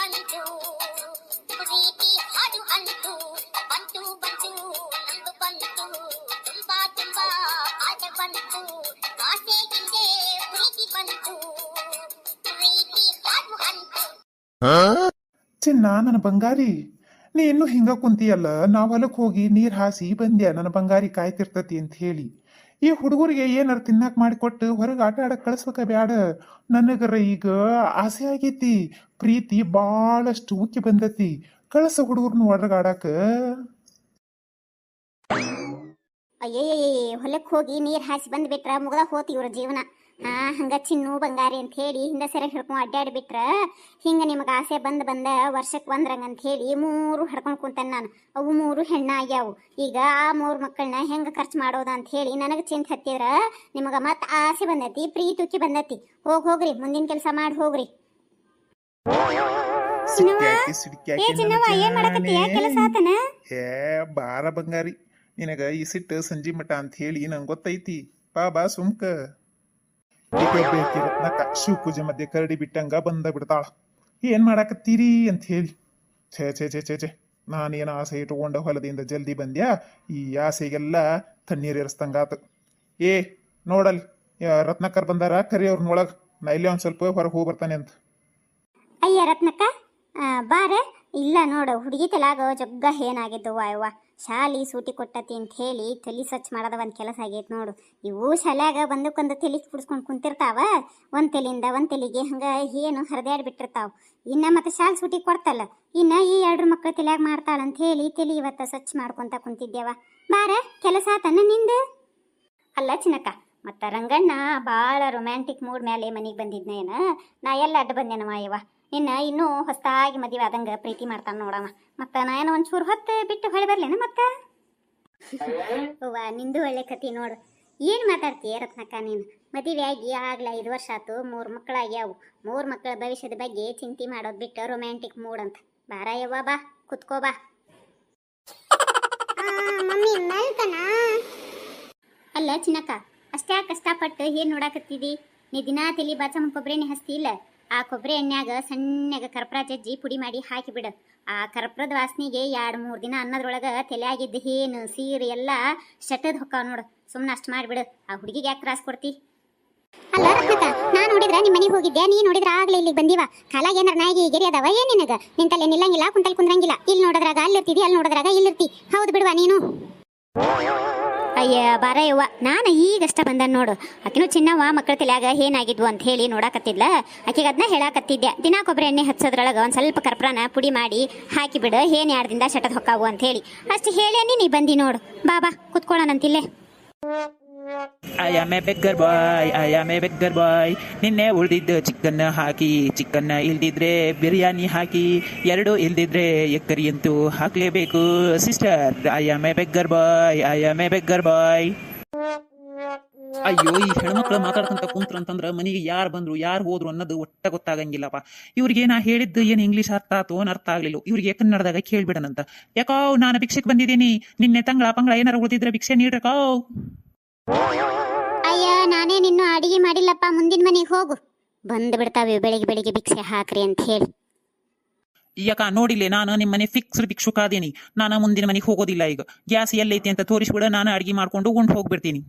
ಪ್ರೀತಿ ಬಂತು ಪ್ರೀತಿ ಹಾಡು ಅಂತು ಬಂತು ಬಂತು ನಂದು ಬಂತು ತುಂಬಾ ತುಂಬಾ ಆಸೆ ಬಂತು ಆಸೆ ಹಿಂದೆ ಪ್ರೀತಿ ಬಂತು ಪ್ರೀತಿ ಹಾಡು ಅಂತು ಚಿನ್ನ ನನ್ನ ಬಂಗಾರಿ ನೀ ಇನ್ನೂ ಹಿಂಗ ಕುಂತಿಯಲ್ಲ ನಾ ಹೊಲಕ್ ಹೋಗಿ ನೀರ್ ಹಾಸಿ ಬಂದ್ಯ ನನ್ನ ಬಂಗಾರಿ ಕಾಯ್ತಿರ್ತತಿ ಅಂತ ಹೇಳಿ ಈ ಹುಡುಗರಿಗೆ ಏನಾರು ತಿನ್ನಾಕ್ ಮಾಡಿಕೊಟ್ಟು ಹೊರಗೆ ಆಟ ಆಡಕ್ ಕಳಿಸ್ಬೇಕ ಬ್ಯಾಡ. ನನಗರ ಈಗ ಆಸೆ ಆಗೈತಿ. ಪ್ರೀತಿ ಬಾಳಷ್ಟು ಉಕ್ಕಿ ಬಂದತಿ. ಕಳಿಸ ಹುಡುಗರ್ನ ಹೊರಗೆ ಆಡಾಕ. ಅಯ್ಯಯ್ಯಯ್ಯ ಹೊಲಕ್ಕೆ ಹೋಗಿ ನೀರು ಹಾಸಿ ಬಂದ್ಬಿಟ್ರ ಮುಗ್ದ ಹೋತಿ ಇವ್ರ ಜೀವನ ಹಂಗ ಚಿನ್ನು ಬಂಗಾರಿ ಅಂತ ಹೇಳಿ ಹಿಂದ ಸೆರೆ ಹಿಡ್ಕೊಂಡು ಅಡ್ಡಾಡ್ಬಿಟ್ರ ಹಿಂಗ ನಿಮಗೆ ಆಸೆ ಬಂದ್ ಬಂದ ವರ್ಷಕ್ಕೆ ಒಂದ್ರಂಗ ಅಂತ ಹೇಳಿ ಮೂರು ಹಿಡ್ಕೊಂಡು ಕುಂತೇನೆ ನಾನು. ಅವು ಮೂರು ಹೆಣ್ಣ ಆಗ್ಯಾವು. ಈಗ ಆ ಮೂರು ಮಕ್ಕಳನ್ನ ಹೆಂಗ ಖರ್ಚು ಮಾಡೋದ ಅಂತ ಹೇಳಿ ನನಗೆ ಚಿಂತ ಹತ್ತಿದ್ರ ನಿಮಗೆ ಮತ್ತೆ ಆಸೆ ಬಂದೈತಿ ಪ್ರೀತುಕಿ ಬಂದತಿ. ಹೋಗ್ ಹೋಗ್ರಿ ಮುಂದಿನ ಕೆಲಸ ಮಾಡಿ ಹೋಗ್ರಿ. ಏ ಬಾರ ಬಂಗಾರಿ. ನಿನಗ ಈ ಸಿಟ್ಟು ಸಂಜಿ ಮಠ ಅಂತ ಹೇಳಿ ನಂಗೆ ಗೊತ್ತೈತಿ. ಬಾ ಬಾ ಸುಮ್ಕ. ಈಗ ಬೇಕಿ ರತ್ನಕ್ಕ ಶಿವ ಪೂಜೆ ಮಧ್ಯೆ ಕರಡಿ ಬಿಟ್ಟಂಗ ಬಂದ ಬಿಡ್ತಾಳ. ಏನ್ ಮಾಡಾಕತ್ತೀರಿ ಅಂತ ಹೇಳಿ. ಛೇ ಛೇ ಛೇ ಛೇ ಛೇ, ನಾನೇನು ಆಸೆ ಇಟ್ಕೊಂಡ ಹೊಲದಿಂದ ಜಲ್ದಿ ಬಂದ್ಯಾ? ಈ ಆಸೆಗೆಲ್ಲ ತಣ್ಣೀರ್ ಇರಿಸ್ದಂಗಾತು ಏ ನೋಡಲ್ ರತ್ನಕರ್ ಬಂದಾರ? ಕರಿ ಅವ್ರನ್ನೊಳಗ್ ನಾ ಇಲ್ಲೇ ಒಂದ್ ಸ್ವಲ್ಪ ಹೊರಗೆ ಹೋಗಿ ಬರ್ತಾನೆ ಅಂತ. ಅಯ್ಯ ರತ್ನಕ್ಕ ಬಾರ, ಇಲ್ಲ ನೋಡು, ಹುಡುಗಿ ತಲಾಗ ಜಗ್ಗ ಏನಾಗಿದ್ದು ವಾಯವ್ವ ಶಾಲಿ ಸೂಟಿ ಕೊಟ್ಟತಿ ಅಂತ ಹೇಳಿ ತಲಿ ಸ್ವಚ್ಛ ಮಾಡೋದ ಒಂದು ಕೆಲಸ ಆಗೈತೆ ನೋಡು. ಇವು ಶಾಲ್ಯಾಗ ಬಂದಕ್ಕೊಂದು ತಲಿ ಕುಡಿಸ್ಕೊಂಡು ಕುಂತಿರ್ತಾವ. ಒಂದು ತಲೆಯಿಂದ ಒಂದು ತಲಿಗೆ ಹಂಗೆ ಏನು ಹರಿದಾಡಿ ಬಿಟ್ಟಿರ್ತಾವೆ. ಇನ್ನು ಮತ್ತು ಶಾಲೆ ಸೂಟಿ ಕೊಡ್ತಲ್ಲ. ಇನ್ನು ಈ ಎರಡು ಮಕ್ಕಳು ತಲೆಯಾಗ ಮಾಡ್ತಾಳ ಅಂತ ಹೇಳಿ ತಲೆ ಇವತ್ತು ಸ್ವಚ್ಛ ಮಾಡ್ಕೊಂತ ಕುಂತಿದ್ದೇವ ಬಾರ, ಕೆಲಸ ಆತನ ನಿಂದು? ಅಲ್ಲ ಚಿನ್ನಕ್ಕ, ಮತ್ತು ರಂಗಣ್ಣ ಭಾಳ ರೊಮ್ಯಾಂಟಿಕ್ ಮೂಡ್ ಮೇಲೆ ಮನೆಗೆ ಬಂದಿದ್ನೇನ ನಾ ಎಲ್ಲ ಅಡ್ಡ ಬಂದೇನವ ಇವ. ಇನ್ನು ಇನ್ನೂ ಹೊಸದಾಗಿ ಮದುವೆ ಆದಂಗೆ ಪ್ರೀತಿ ಮಾಡ್ತಾನೆ ನೋಡವ ಮತ್ತು ನಾ ಏನೋ ಒಂಚೂರು ಹೊತ್ತು ಬಿಟ್ಟು ಹೊಳೆ ಬರ್ಲೇನ ಮತ್ತೆ? ಅವ್ವ ನಿಂದು ಒಳ್ಳೆ ಕತಿ ನೋಡು. ಏನು ಮಾತಾಡ್ತೀಯ ರತ್ನಕ್ಕ ನೀನು? ಮದುವೆ ಆಗಿ ಆಗ್ಲೇ ಐದು ವರ್ಷ ಆತು ಮೂರು ಮಕ್ಕಳಾಗ್ಯಾವು ಮೂರು ಮಕ್ಕಳ ಭವಿಷ್ಯದ ಬಗ್ಗೆ ಚಿಂತೆ ಮಾಡೋದು ಬಿಟ್ಟು ರೊಮ್ಯಾಂಟಿಕ್ ಮೂಡ್ ಅಂತ. ಬಾರ ಯವ್ವ ಬಾ ಕುತ್ಕೋ ಬಾ. ಮಮ್ಮಿ ಅಲ್ಲ ಚಿನ್ನಕ್ಕ ಅಷ್ಟೇ ಕಷ್ಟಪಟ್ಟು ಏನು ನೋಡಾಕತ್ತಿದಿ? ನೀ ದಿನಾ ತಲಿ ಬಾಚಮ್ಮ ಕೊಬ್ಬರಿನೇ ಹಸ್ತಿ ಇಲ್ಲ? ಆ ಕೊಬ್ಬರಿ ಎಣ್ಣೆಯಾಗ ಸಣ್ಣಗ ಕರ್ಪೂರ ಜಜ್ಜಿ ಪುಡಿ ಮಾಡಿ ಹಾಕಿ ಬಿಡು ಆ ಕರ್ಪೂರದ ವಾಸನೆಗೆ ಎರಡು ಮೂರು ದಿನ ಅನ್ನದ್ರೊಳಗ ತಲೆಯಾಗಿದ್ದ ಹೇನು, ಸೀರೆ ಎಲ್ಲ ಶಟದ್ ಹೊಕ್ಕಾವ ನೋಡು. ಸುಮ್ಮನೆ ಅಷ್ಟು ಮಾಡಿಬಿಡು. ಆ ಹುಡುಗಿಗೆ ಯಾಕೆ ತ್ರಾಸ ಕೊಡ್ತಿ? ಅಲ್ಲ ರತ್ನಕ್ಕ ನಾ ನೋಡಿದ್ರ ನಿಮ್ಮ ಮನೆಗೆ ಹೋಗಿದ್ದೆ ನೀ ನೋಡಿದ್ರ ಆಗ್ಲೇ ಇಲ್ಲಿಗೆ ಬಂದಿವ. ಕಾಲಾಗ ಏನಾರ ನಾಯಿಗೆ ಗೆರಿ ಅದಾವ ಏನ್ ನಿನಗ? ನಿಂತಲ್ಲೇ ನಿಲ್ಲಂಗಿಲ್ಲ, ಕುಂತಲ್ ಕುಂದ್ರಂಗಿಲ್ಲ. ಇಲ್ಲಿ ನೋಡಿದ್ರಾಗ ಅಲ್ಲಿರ್ತಿದಿ ಅಲ್ಲಿ ನೋಡಿದ್ರಾಗ ಇಲ್ಲಿರ್ತಿ. ಹೌದು ಬಿಡುವ ನೀನು? ಅಯ್ಯ ಬಾರ ಯವ್ವ ನಾನು ಈಗಷ್ಟ ಬಂದ ನೋಡು. ಆಕಿನೂ ಚಿನ್ನವ್ವ ಮಕ್ಕಳ ತಲೆಯಾಗ ಏನಾಗಿದ್ವು ಅಂತ ಹೇಳಿ ನೋಡಾಕತ್ತಿದ್ಲ. ಆಕಿಗೆ ಅದನ್ನ ಹೇಳಾಕತ್ತಿದ್ದೆ. ದಿನಾ ಕೊಬ್ಬರಿ ಎಣ್ಣೆ ಹಚ್ಚೋದ್ರೊಳಗ ಒಂದು ಸ್ವಲ್ಪ ಕರ್ಪೂರನ ಪುಡಿ ಮಾಡಿ ಹಾಕಿ ಬಿಡು ಏನ್ ಎರಡು ದಿನದ ಶಟದ್ ಹೊಕ್ಕಾವು ಅಂತ ಹೇಳಿ. ಅಷ್ಟು ಹೇಳಿ ನೀ ಬಂದಿ ನೋಡು. ಬಾ ಬಾ ಕುತ್ಕೊಳ್ಳೋಣಂತಿಲ್ಲೇ I am a beggar boy I am a beggar boy ನಿನ್ನೆ ಉಳಿದಿದ್ದ ಚಿಕನ್ ಹಾಕಿ ಚಿಕನ್ ಇಲ್ದಿದ್ರೆ ಬಿರಿಯಾನಿ ಹಾಕಿ, ಎರಡು ಇಲ್ದಿದ್ರೆ ಎಕ್ಕರಿ ಅಂತೂ ಹಾಕ್ಲೇಬೇಕು. Sister I am a beggar boy I am a beggar boy ಅಯ್ಯೋ, ಈ ಹೆಣ್ಮಕ್ಳು ಮಾತಾಡ್ಕೊಂತ ಕುಂತ್ರ ಅಂತಂದ್ರ ಮನೆಗೆ ಯಾರು ಬಂದ್ರು, ಯಾರು ಹೋದ್ರು ಅನ್ನೋದು ಒಟ್ಟ ಗೊತ್ತಾಗಂಗಿಲ್ಲಪ್ಪ. ಇವ್ರಿಗೆ ನಾ ಹೇಳಿದ್ದು ಏನು ಇಂಗ್ಲೀಷ್ ಅರ್ಥ ಆತು ಅರ್ಥ ಆಗ್ಲಿಲ್ಲ? ಇವ್ರಿಗೆ ಕನ್ನಡದಾಗ ಕೇಳ್ಬಿಡನಂತ. ಯಾಕೋ, ನಾನು ಭಿಕ್ಷೆಗೆ ಬಂದಿದ್ದೀನಿ. ನಿನ್ನೆ ತಂಗಳ ಪಂಗಳ ಏನಾರು ಉಳಿದಿದ್ರೆ ಭಿಕ್ಷೆ ನೀಡ್ರಕೋ. ಅಯ್ಯ ನಾನೇ ನಿನ್ನ ಅಡಿಗೆ ಮಾಡಿಲ್ಲಪ್ಪ. ಮುಂದಿನ ಮನೆಗೆ ಹೋಗು. ಬಂದ ಬಿಡ್ತಾವೆ ಬೆಳಿಗ್ಗೆ ಬೆಳಿಗ್ಗೆ ಭಿಕ್ಷೆ ಹಾಕ್ರಿ ಅಂತ ಹೇಳಿ. ಯಾಕ ನೋಡಿಲ್ಲ ನಾನು ನಿಮ್ಮ ಮನೆ ಫಿಕ್ಸ್ ಭಿಕ್ಷುಕ ಅದೇನಿ ನಾನು ಮುಂದಿನ ಮನೆಗೆ ಹೋಗೋದಿಲ್ಲ ಈಗ. ಗ್ಯಾಸ್ ಎಲ್ಲೈತಿ ಅಂತ ತೋರಿಸ್ಬಿಡ ನಾನು ಅಡಿಗೆ ಮಾಡ್ಕೊಂಡು ಉಂಡು ಹೋಗ್ಬಿಡ್ತೀನಿ.